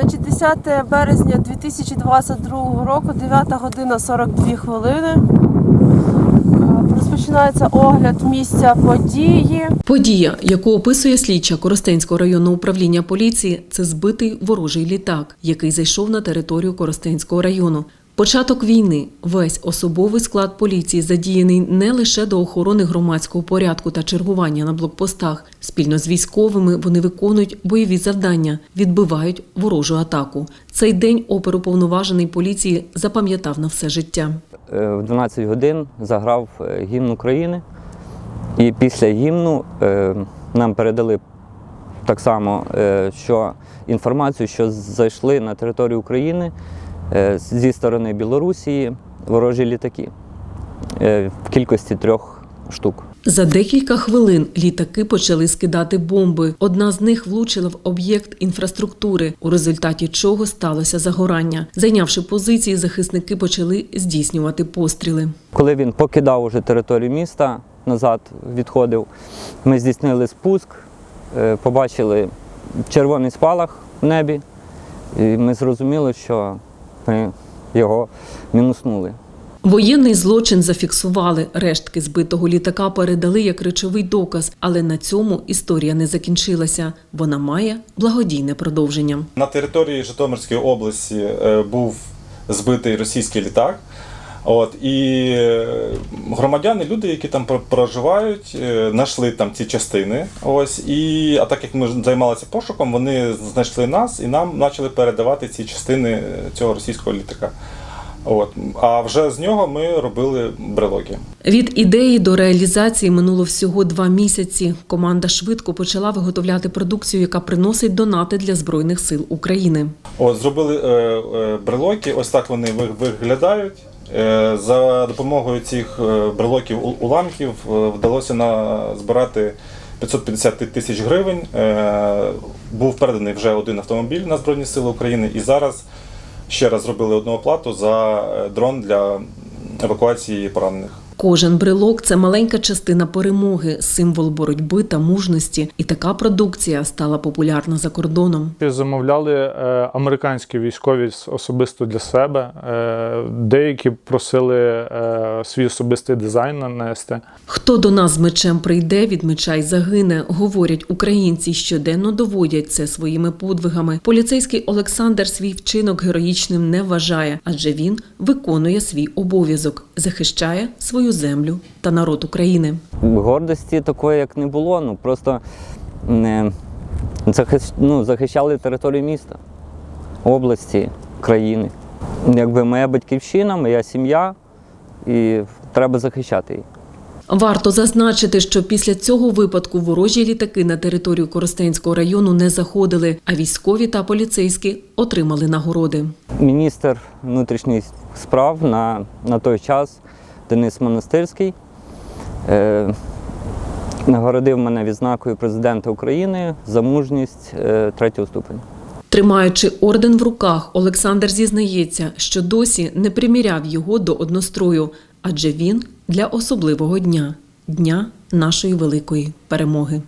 Значить, 10 березня 2022 року, 9 година 42 хвилини. Е, Розпочинається огляд місця події. Подія, яку описує слідча Коростенського районного управління поліції, це збитий ворожий літак, який зайшов на територію Коростенського району. Початок війни весь особовий склад поліції задіяний не лише до охорони громадського порядку та чергування на блокпостах. Спільно з військовими вони виконують бойові завдання, відбивають ворожу атаку. Цей день оперуповноважений поліції запам'ятав на все життя. Е, в 12 годин заграв е, гімн України. І після гімну е, нам передали так само що інформацію, що зайшли на територію України зі сторони Білорусі ворожі літаки е, в кількості трьох штук. За декілька хвилин літаки почали скидати бомби. Одна з них влучила в об'єкт інфраструктури, у результаті чого сталося загорання. Зайнявши позиції, захисники почали здійснювати постріли. Коли він покидав уже територію міста, назад відходив, ми здійснили спуск, е, побачили червоний спалах в небі, і ми зрозуміли, що ми його мінуснули. Воєнний злочин зафіксували. Рештки збитого літака передали як речовий доказ, але на цьому історія не закінчилася. Вона має благодійне продовження. На території Житомирської області е, був збитий російський літак. От, і е, громадяни, люди, які там про- проживають, е, знайшли там ці частини. Ось, і, а так як ми займалися пошуком, вони знайшли нас і нам почали передавати ці частини е, цього російського літака. От. А вже з нього ми робили брелоки. Від ідеї до реалізації минуло всього два місяці. Команда швидко почала виготовляти продукцію, яка приносить донати для збройних сил України. От, зробили е, е, брелоки, ось так вони ви- виглядають. Е, за допомогою цих е, брелоків уламків е, вдалося назбирати 550 тисяч гривень. Був переданий вже один автомобіль на Збройні Сили України, і зараз ще раз зробили одну оплату за дрон для евакуації поранених. Кожен брелок це маленька частина перемоги, символ боротьби та мужності. І така продукція стала популярна за кордоном. Замовляли е, американські військові особисто для себе. Е, деякі просили е, свій особистий дизайн нанести. Хто до нас з мечем прийде, від меча й загине, говорять українці, щоденно доводять це своїми подвигами. Поліцейський Олександр свій вчинок героїчним не вважає, адже він виконує свій обов'язок, захищає свою землю та народ України. Гордості такої, як не було, ну просто не захис- ну, захищали територію міста, області, країни. Якби моя батьківщина, моя сім'я, і треба захищати її. Варто зазначити, що після цього випадку ворожі літаки на територію Коростенського району не заходили, а військові та поліцейські отримали нагороди. Міністр внутрішніх справ на, на той час Денис Монастирський е, нагородив мене відзнакою президента України за мужність е, третього ступеня. Тримаючи орден в руках, Олександр зізнається, що досі не приміряв його до однострою, адже він для особливого дня дня нашої великої перемоги.